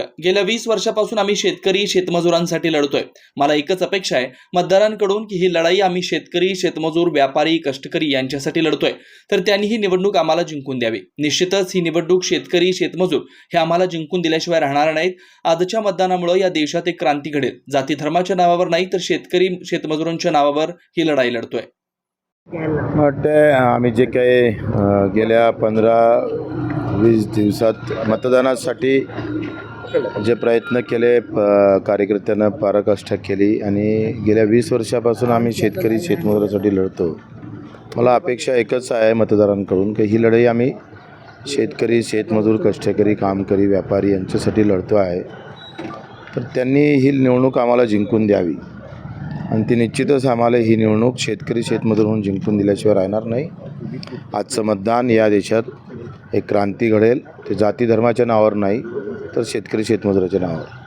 गेल्या वीस वर्षापासून आम्ही शेतकरी शेतमजुरांसाठी लढतोय. मला एकच अपेक्षा आहे मतदारांकडून की ही लढाई आम्ही शेतकरी शेतमजूर व्यापारी कष्टकरी यांच्यासाठी लढतोय. तर त्यांनी ही निवडणूक आम्हाला जिंकून द्यावी. निश्चितच ही निवडणूक शेतकरी शेतमजूर हे आम्हाला जिंकून दिल्याशिवाय राहणार नाहीत. आजच्या मतदानामुळे या देशात एक क्रांती घडेल. जाती धर्माच्या नावावर नाही तर शेतकरी शेतमजुरांच्या नावावर ही लढाई लढतोय. वाटतं आम्ही जे काही गेल्या पंधरा वीस दिवसात मतदानासाठी जे प्रयत्न केले प कार्यकर्त्यांना पराकाष्ठा केली आणि गेल्या वीस वर्षापासून आम्ही शेतकरी शेतमजुरासाठी लढतो. मला अपेक्षा एकच आहे मतदारांकडून की ही लढाई आम्ही शेतकरी शेतमजूर कष्टकरी कामकरी व्यापारी यांच्यासाठी लढतो आहे. तर त्यांनी ही निवडणूक आम्हाला जिंकून द्यावी. आणि ती निश्चितच आम्हाला ही निवडणूक शेतकरी शेतमजूर म्हणून जिंकून दिल्याशिवाय राहणार नाही. आजचं मतदान या देशात एक क्रांती घडेल. ते जाती धर्माच्या नावावर नाही तर शेतकरी शेतमजुराच्या नावावर.